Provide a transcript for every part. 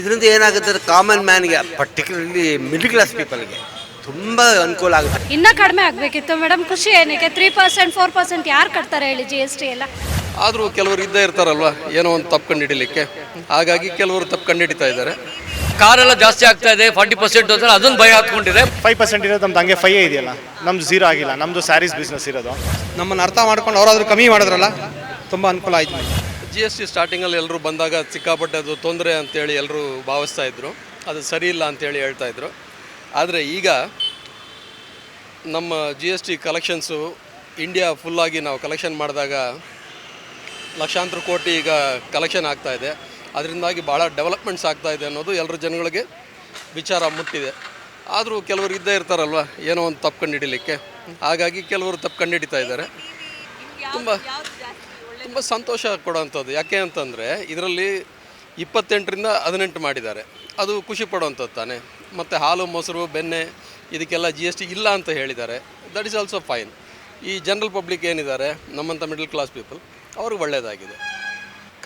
ಇದರಿಂದ ಏನಾಗುತ್ತೆ ಅಂದರೆ ಕಾಮನ್ ಮ್ಯಾನ್ಗೆ ಪರ್ಟಿಕ್ಯುಲರ್ಲಿ ಮಿಡ್ಲ್ ಕ್ಲಾಸ್ ಪೀಪಲ್ಗೆ ತುಂಬ ಅನುಕೂಲ ಆಗುತ್ತೆ. ಇನ್ನ ಕಡಿಮೆ ಆಗಬೇಕಿತ್ತು. ಮೇಡಮ್ ಖುಷಿ ಏನಕ್ಕೆ? ತ್ರೀ ಪರ್ಸೆಂಟ್ ಫೋರ್ ಪರ್ಸೆಂಟ್ ಯಾರು ಕಟ್ತಾರೆ ಹೇಳಿ ಜಿ ಎಸ್ ಟಿ ಎಲ್ಲ? ಆದರೂ ಕೆಲವರು ಇದ್ದೇ ಇರ್ತಾರಲ್ವ ಏನೋ ಒಂದು ತಪ್ಪು ಕಂಡುಹಿಡಿಲಿಕ್ಕೆ. ಹಾಗಾಗಿ ಕೆಲವರು ತಪ್ಪು ಕಂಡುಹಿಡಿತಾ ಇದ್ದಾರೆ. ಕಾರೆಲ್ಲ ಜಾಸ್ತಿ ಆಗ್ತಾ ಇದೆ ಫಾರ್ಟಿ ಪರ್ಸೆಂಟ್ ಅಂತ ಅದೊಂದು ಭಯ ಹಾಕೊಂಡಿದೆ ಫೈವ್ ಪರ್ಸೆಂಟ್ ಇರೋದು ನಮ್ದು ಹಂಗೆ ಫೈವ್ ಇದೆಯಲ್ಲ ನಮ್ದು ಝೀರೋ ಆಗಿಲ್ಲ ನಮ್ಮದು ಸ್ಯಾರೀಸ್ ಬಿಸ್ನೆಸ್ ಇರೋದು. ನಮ್ಮನ್ನು ಅರ್ಥ ಮಾಡ್ಕೊಂಡು ಅವರಾದರೂ ಕಮ್ಮಿ ಮಾಡಿದ್ರಲ್ಲ ತುಂಬ ಅನುಕೂಲ ಆಯ್ತು. ಜಿ ಎಸ್ ಟಿ ಸ್ಟಾರ್ಟಿಂಗಲ್ಲಿ ಎಲ್ಲರೂ ಬಂದಾಗ ಸಿಕ್ಕಾಪಟ್ಟೆ ಅದು ತೊಂದರೆ ಅಂತೇಳಿ ಎಲ್ಲರೂ ಭಾವಿಸ್ತಾ ಇದ್ರು. ಅದು ಸರಿ ಇಲ್ಲ ಅಂತೇಳಿ ಹೇಳ್ತಾ ಇದ್ರು. ಆದರೆ ಈಗ ನಮ್ಮ G S T collections India ಫುಲ್ಲಾಗಿ ನಾವು ಕಲೆಕ್ಷನ್ ಮಾಡಿದಾಗ ಲಕ್ಷಾಂತರ ಕೋಟಿ ಈಗ ಕಲೆಕ್ಷನ್ ಆಗ್ತಾ ಇದೆ. ಅದರಿಂದಾಗಿ ಭಾಳ ಡೆವಲಪ್ಮೆಂಟ್ಸ್ ಆಗ್ತಾ ಇದೆ ಅನ್ನೋದು ಎಲ್ಲರ ಜನಗಳಿಗೆ ವಿಚಾರ ಮುಟ್ಟಿದೆ. ಆದರೂ ಕೆಲವರು ಇದ್ದೇ ಇರ್ತಾರಲ್ವ ಏನೋ ಒಂದು ತಪ್ಪು ಕಂಡು ಹಿಡಿಲಿಕ್ಕೆ. ಹಾಗಾಗಿ ಕೆಲವರು ತಪ್ಪು ಕಂಡು ಹಿಡಿತಾ ಇದ್ದಾರೆ. ತುಂಬ ತುಂಬ ಸಂತೋಷ ಕೊಡೋವಂಥದ್ದು. ಯಾಕೆ ಅಂತಂದರೆ ಇದರಲ್ಲಿ ಇಪ್ಪತ್ತೆಂಟರಿಂದ ಹದಿನೆಂಟು ಮಾಡಿದ್ದಾರೆ. ಅದು ಖುಷಿ ಪಡುವಂಥದ್ದು ತಾನೆ. ಮತ್ತು ಹಾಲು, ಮೊಸರು, ಬೆಣ್ಣೆ ಇದಕ್ಕೆಲ್ಲ ಜಿ ಎಸ್ ಟಿ ಇಲ್ಲ ಅಂತ ಹೇಳಿದ್ದಾರೆ. ದಟ್ ಈಸ್ ಆಲ್ಸೋ ಫೈನ್ ಈ ಜನರಲ್ ಪಬ್ಲಿಕ್ ಏನಿದ್ದಾರೆ, ನಮ್ಮಂಥ ಮಿಡಲ್ ಕ್ಲಾಸ್ ಪೀಪಲ್ ಅವ್ರಿಗೆ ಒಳ್ಳೆಯದಾಗಿದೆ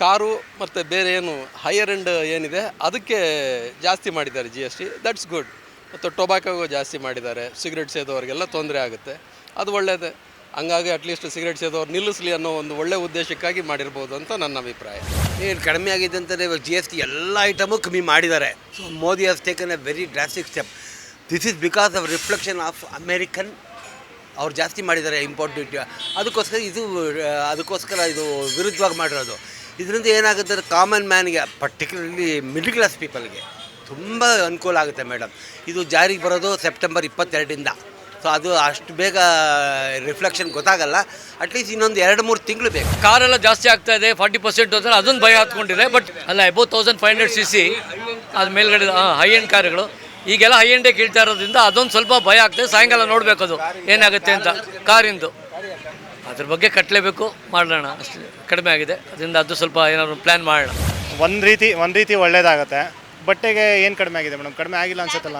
ಕಾರು ಮತ್ತು ಬೇರೆ ಏನು ಹೈಯರ್ ಎಂಡ್ ಏನಿದೆ, ಅದಕ್ಕೆ ಜಾಸ್ತಿ ಮಾಡಿದ್ದಾರೆ G S T that's good ಮತ್ತು ಟೊಬ್ಯಾಕೋಗೂ ಜಾಸ್ತಿ ಮಾಡಿದ್ದಾರೆ. ಸಿಗರೆಟ್ ಸೇದೋರಿಗೆಲ್ಲ ತೊಂದರೆ ಆಗುತ್ತೆ. ಅದು ಒಳ್ಳೆಯದೇ ಹಂಗಾಗಿ ಅಟ್ಲೀಸ್ಟ್ ಸಿಗರೆಟ್ ಸೇದೋರು ನಿಲ್ಲಿಸಲಿ ಅನ್ನೋ ಒಂದು ಒಳ್ಳೆ ಉದ್ದೇಶಕ್ಕಾಗಿ ಮಾಡಿರ್ಬೋದು ಅಂತ ನನ್ನ ಅಭಿಪ್ರಾಯ. ಏನು ಕಡಿಮೆ ಆಗಿದೆ ಅಂತಲೇ ಇವಾಗ ಜಿ ಎಸ್ ಟಿ ಎಲ್ಲ ಐಟಮು ಕಮ್ಮಿ ಮಾಡಿದ್ದಾರೆ. So Modi has taken a very drastic step this is because of reflection of American ಅವ್ರು ಜಾಸ್ತಿ ಮಾಡಿದ್ದಾರೆ ಇಂಪೋರ್ಟ್ ಡ್ಯೂಟಿ ಅದಕ್ಕೋಸ್ಕರ ಇದು ಅದಕ್ಕೋಸ್ಕರ ಇದು ವಿರುದ್ಧವಾಗಿ ಮಾಡಿರೋದು. ಇದರಿಂದ ಏನಾಗುತ್ತೆ ಕಾಮನ್ ಮ್ಯಾನ್ಗೆ ಪರ್ಟಿಕ್ಯುಲರ್ಲಿ ಮಿಡ್ಲ್ ಕ್ಲಾಸ್ ಪೀಪಲ್ಗೆ ತುಂಬ ಅನುಕೂಲ ಆಗುತ್ತೆ ಮೇಡಮ್ ಇದು ಜಾರಿಗೆ ಬರೋದು ಸೆಪ್ಟೆಂಬರ್ ಇಪ್ಪತ್ತೆರಡರಿಂದ. ಸೊ ಅದು ಅಷ್ಟು ಬೇಗ ರಿಫ್ಲೆಕ್ಷನ್ ಗೊತ್ತಾಗಲ್ಲ. ಅಟ್ಲೀಸ್ಟ್ ಇನ್ನೊಂದು ಎರಡು ಮೂರು ತಿಂಗಳು ಬೇಕು. ಕಾರೆಲ್ಲ ಜಾಸ್ತಿ ಆಗ್ತಾ ಇದೆ ಫಾರ್ಟಿ ಪರ್ಸೆಂಟ್ ಅಂದ್ರೆ ಅದೊಂದು ಭಯ ಹಾಕೊಂಡಿದೆ ಬಟ್ ಅಲ್ಲ above thousand five hundred C C ಅದು ಮೇಲ್ಗಡೆ ಹೈ ಎಂಡ್ ಕಾರುಗಳು. ಈಗೆಲ್ಲ ಹೈ ಎಂಡೇ ಕೇಳ್ತಾ ಇರೋದ್ರಿಂದ ಅದೊಂದು ಸ್ವಲ್ಪ ಭಯ ಆಗ್ತದೆ ಸಾಯಂಕಾಲ ನೋಡಬೇಕು ಅದು ಏನಾಗುತ್ತೆ ಅಂತ. ಕಾರಿಂದು. ಅದ್ರ ಬಗ್ಗೆ ಕಟ್ಟಲೇಬೇಕು ಮಾಡೋಣ ಅಷ್ಟೇ ಕಡಿಮೆ ಆಗಿದೆ. ಅದರಿಂದ ಅದು ಸ್ವಲ್ಪ ಏನಾದ್ರು ಪ್ಲ್ಯಾನ್ ಮಾಡೋಣ ಒಂದು ರೀತಿ ಒಂದು ರೀತಿ ಒಳ್ಳೇದಾಗುತ್ತೆ. ಬಟ್ಟೆಗೆ ಏನು ಕಡಿಮೆ ಆಗಿದೆ ಮೇಡಮ್? ಕಡಿಮೆ ಆಗಿಲ್ಲ ಅನ್ಸುತ್ತಲ್ಲ?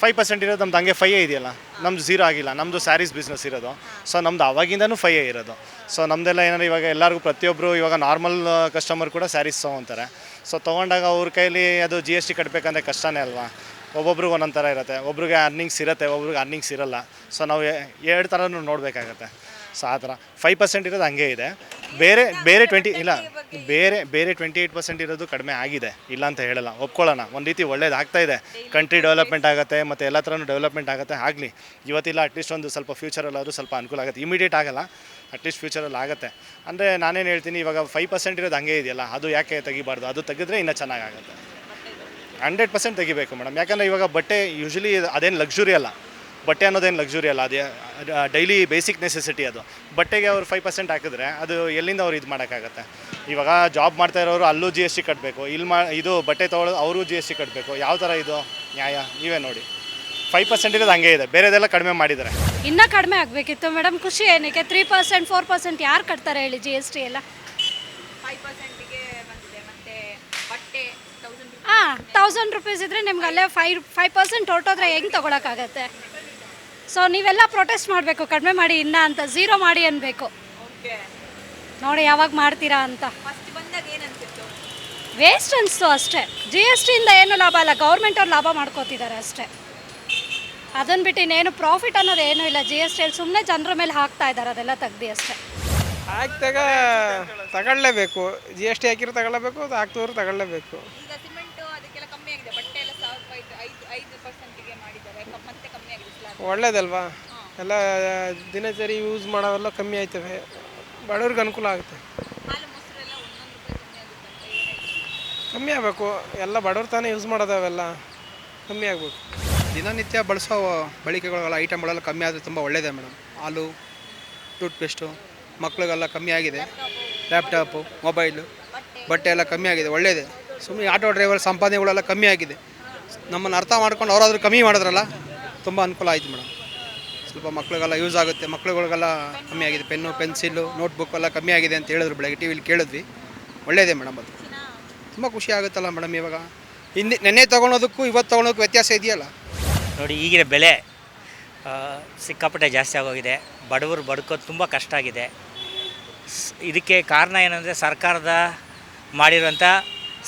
ಫೈವ್ ಪರ್ಸೆಂಟ್ ಇರೋದು ನಮ್ದು ಹಂಗೆ ಫೈಯೇ ಇದೆಯಲ್ಲ. ನಮ್ದು ಝೀರೋ ಆಗಿಲ್ಲ. ನಮ್ಮದು ಸ್ಯಾರೀಸ್ ಬಿಸ್ನೆಸ್ ಇರೋದು. ಸೊ ನಮ್ದು ಅವಾಗಿಂದನೂ ಫೈಯೇ ಇರೋದು. ಸೊ ನಮ್ಮದೆಲ್ಲ ಏನಾದ್ರು ಇವಾಗ ಎಲ್ಲರಿಗೂ ಪ್ರತಿಯೊಬ್ಬರು ಇವಾಗ ನಾರ್ಮಲ್ ಕಸ್ಟಮರ್ ಕೂಡ ಸ್ಯಾರೀಸ್ ತೊಗೊತಾರೆ ಸೊ ತೊಗೊಂಡಾಗ ಅವ್ರ ಕೈಲಿ ಅದು ಜಿ ಎಸ್ ಟಿ ಕಟ್ಟಬೇಕಂದ್ರೆ ಕಷ್ಟನೇ ಅಲ್ವಾ? ಒಬ್ಬೊಬ್ರಿಗೆ ಒಂದೊಂದು ಥರ ಇರುತ್ತೆ. ಒಬ್ರಿಗೆ ಅರ್ನಿಂಗ್ಸ್ ಇರುತ್ತೆ, ಒಬ್ರಿಗೆ ಅರ್ನಿಂಗ್ಸ್ ಇರಲ್ಲ. ಸೊ ನಾವು ಎರಡು ಥರನೂ ನೋಡಬೇಕಾಗತ್ತೆ. ಸೊ ಆ ಥರ ಫೈವ್ ಪರ್ಸೆಂಟ್ ಇರೋದು ಹಂಗೆ ಇದೆ. ಬೇರೆ ಬೇರೆ ಟ್ವೆಂಟಿ ಇಲ್ಲ. ಬೇರೆ ಬೇರೆ ಟ್ವೆಂಟಿ ಏಯ್ಟ್ ಪರ್ಸೆಂಟ್ ಇರೋದು ಕಡಿಮೆ ಆಗಿದೆ. ಇಲ್ಲ ಅಂತ ಹೇಳಲ್ಲ. ಒಪ್ಕೊಳ್ಳೋಣ. ಒಂದು ರೀತಿ ಒಳ್ಳೇದು ಆಗ್ತಾ ಇದೆ ಕಂಟ್ರಿ ಡೆವಲಪ್ಮೆಂಟ್ ಆಗುತ್ತೆ ಮತ್ತು ಎಲ್ಲ ಥರನೂ ಡೆವಲಪ್ಮೆಂಟ್ ಆಗುತ್ತೆ ಆಗಲಿ. ಇವತ್ತಿಲ್ಲ ಅಟ್ಲೀಸ್ಟ್ ಒಂದು ಸ್ವಲ್ಪ ಫ್ಯೂಚರಲ್ಲಾದರೂ ಸ್ವಲ್ಪ ಅನುಕೂಲ ಆಗುತ್ತೆ. ಇಮಿಡಿಯೇಟ್ ಆಗಲ್ಲ. ಅಟ್ಲೀಸ್ಟ್ ಫ್ಯೂಚರಲ್ಲಿ ಆಗುತ್ತೆ. ಅಂದರೆ ನಾನೇನು ಹೇಳ್ತೀನಿ ಇವಾಗ ಫೈವ್ ಪರ್ಸೆಂಟ್ ಇರೋದು ಹಂಗೆ ಇದೆಯಲ್ಲ ಅದು ಯಾಕೆ ತೆಗಿಬಾರ್ದು? ಅದು ತೆಗೆದ್ರೆ ಇನ್ನೂ ಚೆನ್ನಾಗಾಗುತ್ತೆ ಹಂಡ್ರೆಡ್ ಪರ್ಸೆಂಟ್ ತೆಗಿಬೇಕು ಮೇಡಮ್ ಯಾಕಂದರೆ ಇವಾಗ ಬಟ್ಟೆ ಯೂಶ್ವಲಿ ಅದೇನು ಲಕ್ಸುರಿ ಅಲ್ಲ. ಬಟ್ಟೆ ಅನ್ನೋದೇನು ಲಕ್ಸುರಿ ಅಲ್ಲ ಅದೇ ಡೈಲಿ ಬೇಸಿಕ್ ನೆಸೆಸಿಟಿ ಅದು. ಬಟ್ಟೆಗೆ ಅವ್ರು ಫೈವ್ ಪರ್ಸೆಂಟ್ ಹಾಕಿದ್ರೆ ಅದು ಎಲ್ಲಿಂದ ಅವ್ರು ಇದು ಮಾಡೋಕ್ಕಾಗತ್ತೆ? ಇವಾಗ ಜಾಬ್ ಮಾಡ್ತಾ ಇರೋರು ಅಲ್ಲೂ ಜಿ ಎಸ್ ಟಿ ಕಟ್ಟಬೇಕು ಇಲ್ಲಿ ಮಾ ಇದು ಬಟ್ಟೆ ತೊಗೊಳ್ಳೋದು ಅವರು ಜಿ ಎಸ್ ಟಿ ಕಟ್ಟಬೇಕು ಯಾವ ಥರ ಇದು? ನ್ಯಾಯ ನೀವೇ ನೋಡಿ. ಫೈವ್ ಪರ್ಸೆಂಟ್ ಇರೋದು ಹಂಗೆ ಇದೆ ಬೇರೆದೆಲ್ಲ ಕಡಿಮೆ ಮಾಡಿದರೆ ಇನ್ನೂ ಕಡಿಮೆ ಆಗಬೇಕಿತ್ತು ಮೇಡಮ್ ಖುಷಿ ಏನಕ್ಕೆ? ತ್ರೀ ಪರ್ಸೆಂಟ್ ಫೋರ್ ಪರ್ಸೆಂಟ್ ಯಾರು ಕಟ್ತಾರೆ ಹೇಳಿ ಜಿ ಎಸ್ ಟಿ ಎಲ್ಲ? ಹಾಂ ತೌಸಂಡ್ ರುಪೀಸ್ ಇದ್ರೆ ನಿಮ್ಗೆ ಅಲ್ಲೇ ಫೈವ್ ಫೈವ್ ಪರ್ಸೆಂಟ್ ಹೊರಟೋದ್ರೆ ಹೆಂಗೆ ತೊಗೊಳಕ್ಕಾಗತ್ತೆ? ಸೊ ನೀವೆಲ್ಲ ಪ್ರೊಟೆಸ್ಟ್ ಮಾಡಬೇಕು ಕಡಿಮೆ ಮಾಡಿ ಇನ್ನ ಅಂತ ಝೀರೋ ಮಾಡಿ ಅನ್ಬೇಕು. ಓಕೆ ನೋಡಿ ಯಾವಾಗ ಮಾಡ್ತೀರಾ ಅಂತ. ಫಸ್ಟ್ ಬಂದಾಗ ಏನಂತಿತ್ತು ವೇಸ್ಟ್ ಅನಿಸ್ತು ಅಷ್ಟೇ. ಜಿ ಎಸ್ ಟಿಯಿಂದ ಏನು ಲಾಭ ಅಲ್ಲ ಗೌರ್ಮೆಂಟ್ ಅವ್ರು ಲಾಭ ಮಾಡ್ಕೋತಿದ್ದಾರೆ ಅಷ್ಟೇ. ಅದನ್ನ ಬಿಟ್ಟು ಇನ್ನೇನು ಪ್ರಾಫಿಟ್ ಅನ್ನೋದು ಏನೂ ಇಲ್ಲ. ಜಿ ಎಸ್ ಟಿಯಲ್ಲಿ ಸುಮ್ಮನೆ ಜನರ ಮೇಲೆ ಹಾಕ್ತಾ ಇದ್ದಾರೆ ಅದೆಲ್ಲ ತೆಗ್ದು ಅಷ್ಟೇ. ಹಾಕ್ದಾಗ ತಗೊಳ್ಳೇಬೇಕು. ಜಿ ಎಸ್ ಟಿ ಹಾಕಿರೋ ತಗೊಳ್ಳಬೇಕು ಅದು ತಗೊಳ್ಳಬೇಕು. ತಗೊಳ್ಳೇಬೇಕು ಈಗ ಸಿಮೆಂಟು ಅದಕ್ಕೆಲ್ಲ ಕಮ್ಮಿ ಆಗಿದೆ ಬಟ್ಟೆ ಎಲ್ಲ ಸಾವಿರ ಐದು ಐದು ಐದು ಪರ್ಸೆಂಟಿಗೆ ಮಾಡಿದ್ದಾರೆ ಕ- ಮತ್ತೆ ಕಮ್ಮಿ ಆಗಿದೆ ಸ್ಲ್ಯಾಬ್ ಒಳ್ಳೇದಲ್ವಾ? ಎಲ್ಲ ದಿನಚರಿ ಯೂಸ್ ಮಾಡೋವೆಲ್ಲ ಕಮ್ಮಿ ಆಯ್ತವೆ ಬಡವ್ರಿಗೆ ಅನುಕೂಲ ಆಗುತ್ತೆ. ಕಮ್ಮಿ ಆಗಬೇಕು. ಎಲ್ಲ ಬಡವ್ರು ತಾನೇ ಯೂಸ್ ಮಾಡೋದವೆಲ್ಲ. ಕಮ್ಮಿ ಆಗಬೇಕು. ದಿನನಿತ್ಯ ಬಳಸೋ ಬಳಕೆಗಳೆಲ್ಲ ಐಟಮ್ಗಳೆಲ್ಲ ಕಮ್ಮಿ ಆದರೆ ತುಂಬ ಒಳ್ಳೆಯದೇ ಮೇಡಮ್. ಹಾಲು ಟೂತ್ಪೇಸ್ಟು ಮಕ್ಳಿಗೆಲ್ಲ ಕಮ್ಮಿ ಆಗಿದೆ. ಲ್ಯಾಪ್ಟಾಪು ಮೊಬೈಲು ಬಟ್ಟೆ ಎಲ್ಲ ಕಮ್ಮಿ ಆಗಿದೆ ಒಳ್ಳೆಯದೇ ಸುಮ್ಮನೆ ಆಟೋ ಡ್ರೈವರ್ ಸಂಪಾದನೆಗಳೆಲ್ಲ ಕಮ್ಮಿ ಆಗಿದೆ. ನಮ್ಮನ್ನು ಅರ್ಥ ಮಾಡ್ಕೊಂಡು ಅವರಾದ್ರೂ ಕಮ್ಮಿ ಮಾಡಿದ್ರಲ್ಲ? ತುಂಬ ಅನುಕೂಲ ಆಯಿತು ಮೇಡಮ್. ಸ್ವಲ್ಪ ಮಕ್ಳಿಗೆಲ್ಲ ಯೂಸ್ ಆಗುತ್ತೆ. ಮಕ್ಳುಗಳಿಗೆಲ್ಲ ಕಮ್ಮಿ ಆಗಿದೆ. ಪೆನ್ನು ಪೆನ್ಸಿಲ್ಲು ನೋಟ್ಬುಕ್ ಎಲ್ಲ ಕಮ್ಮಿ ಆಗಿದೆ ಅಂತ ಹೇಳಿದ್ರು ಬೆಳಗ್ಗೆ ಟಿ ವಿಲಿ ಕೇಳಿದ್ವಿ. ಒಳ್ಳೆಯದೇ ಮೇಡಮ್ ಅದು. ತುಂಬ ಖುಷಿ ಆಗುತ್ತಲ್ಲ ಮೇಡಮ್ ಇವಾಗ. ಹಿಂದೆ, ನೆನ್ನೆ ತೊಗೊಳೋದಕ್ಕೂ ಇವತ್ತು ತೊಗೊಳೋದಕ್ಕೂ ವ್ಯತ್ಯಾಸ ಇದೆಯಲ್ಲ? ನೋಡಿ, ಈಗಿನ ಬೆಲೆ ಸಿಕ್ಕಾಪಟ್ಟೆ ಜಾಸ್ತಿ ಆಗೋಗಿದೆ. ಬಡವರು ಬದುಕೋದು ತುಂಬ ಕಷ್ಟ ಆಗಿದೆ. ಇದಕ್ಕೆ ಕಾರಣ ಏನಂದರೆ ಸರ್ಕಾರದ ಮಾಡಿರುವಂಥ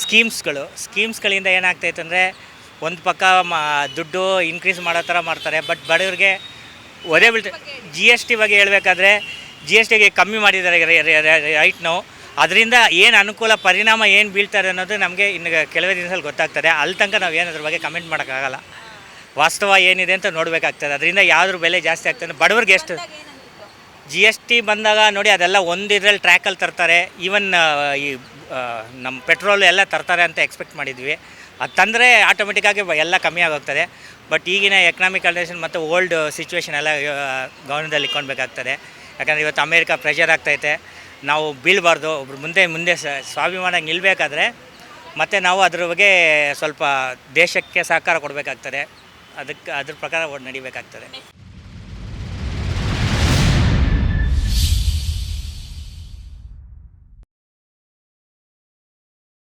ಸ್ಕೀಮ್ಸ್ಗಳು. ಸ್ಕೀಮ್ಸ್ಗಳಿಂದ ಏನಾಗ್ತೈತೆ ಅಂದರೆ ಒಂದು ಪಕ್ಕ ಮಾ, ದುಡ್ಡು ಇನ್ಕ್ರೀಸ್ ಮಾಡೋ ಥರ ಮಾಡ್ತಾರೆ. ಬಟ್ ಬಡವ್ರಿಗೆ ಒದೇ ಬೀಳ್ತಾರೆ ಜಿ ಎಸ್ ಟಿ ಬಗ್ಗೆ ಹೇಳಬೇಕಾದ್ರೆ ಜಿ ಎಸ್ ಟಿಗೆ ಕಮ್ಮಿ ಮಾಡಿದ್ದಾರೆ ರೈಟ್ ನಾವು. ಅದರಿಂದ ಏನು ಅನುಕೂಲ, ಪರಿಣಾಮ ಏನು ಬೀಳ್ತಾರೆ ಅನ್ನೋದು ನಮಗೆ ಇನ್ನು ಕೆಲವೇ ದಿನದಲ್ಲಿ ಗೊತ್ತಾಗ್ತದೆ. ಅಲ್ಲಿ ತನಕ ನಾವು ಏನು ಅದ್ರ ಬಗ್ಗೆ ಕಮೆಂಟ್ ಮಾಡೋಕ್ಕಾಗಲ್ಲ. ವಾಸ್ತವ ಏನಿದೆ ಅಂತ ನೋಡಬೇಕಾಗ್ತದೆ. ಅದರಿಂದ ಯಾವ್ದ್ರ ಬೆಲೆ ಜಾಸ್ತಿ ಆಗ್ತದೆ. ಬಡವ್ರಿಗೆ ಎಷ್ಟು ಜಿ ಎಸ್ ಟಿ ಬಂದಾಗ ನೋಡಿ ಅದೆಲ್ಲ ಒಂದು ಇದ್ರಲ್ಲಿ ಟ್ರ್ಯಾಕಲ್ಲಿ ತರ್ತಾರೆ. ಈವನ್ ಈ ನಮ್ಮ ಪೆಟ್ರೋಲ್ ಎಲ್ಲ ತರ್ತಾರೆ ಅಂತ ಎಕ್ಸ್ಪೆಕ್ಟ್ ಮಾಡಿದ್ವಿ. ಅದು ತಂದರೆ ಆಟೋಮೆಟಿಕ್ಕಾಗಿ ಎಲ್ಲ ಕಮ್ಮಿ ಆಗೋಗ್ತದೆ. ಬಟ್ ಈಗಿನ ಎಕನಾಮಿಕ್ ಕಂಡೀಷನ್ ಮತ್ತು ಓಲ್ಡ್ ಸಿಚುವೇಷನ್ ಎಲ್ಲ ಗೌರ್ಮೆಂಟಲ್ಲಿ ಇಟ್ಕೊಳ್ಬೇಕಾಗ್ತದೆ. ಯಾಕಂದರೆ ಇವತ್ತು ಅಮೇರಿಕಾ ಪ್ರೆಷರ್ ಆಗ್ತೈತೆ. ನಾವು ಬೀಳಬಾರ್ದು. ಒಬ್ರು ಮುಂದೆ ಮುಂದೆ ಸ್ವಾಭಿಮಾನ ನಿಲ್ಲಬೇಕಾದ್ರೆ ಮತ್ತು ನಾವು ಅದ್ರ ಬಗ್ಗೆ ಸ್ವಲ್ಪ ದೇಶಕ್ಕೆ ಸಹಕಾರ ಕೊಡಬೇಕಾಗ್ತದೆ. ಅದಕ್ಕೆ, ಅದ್ರ ಪ್ರಕಾರ ನಡಿಬೇಕಾಗ್ತದೆ.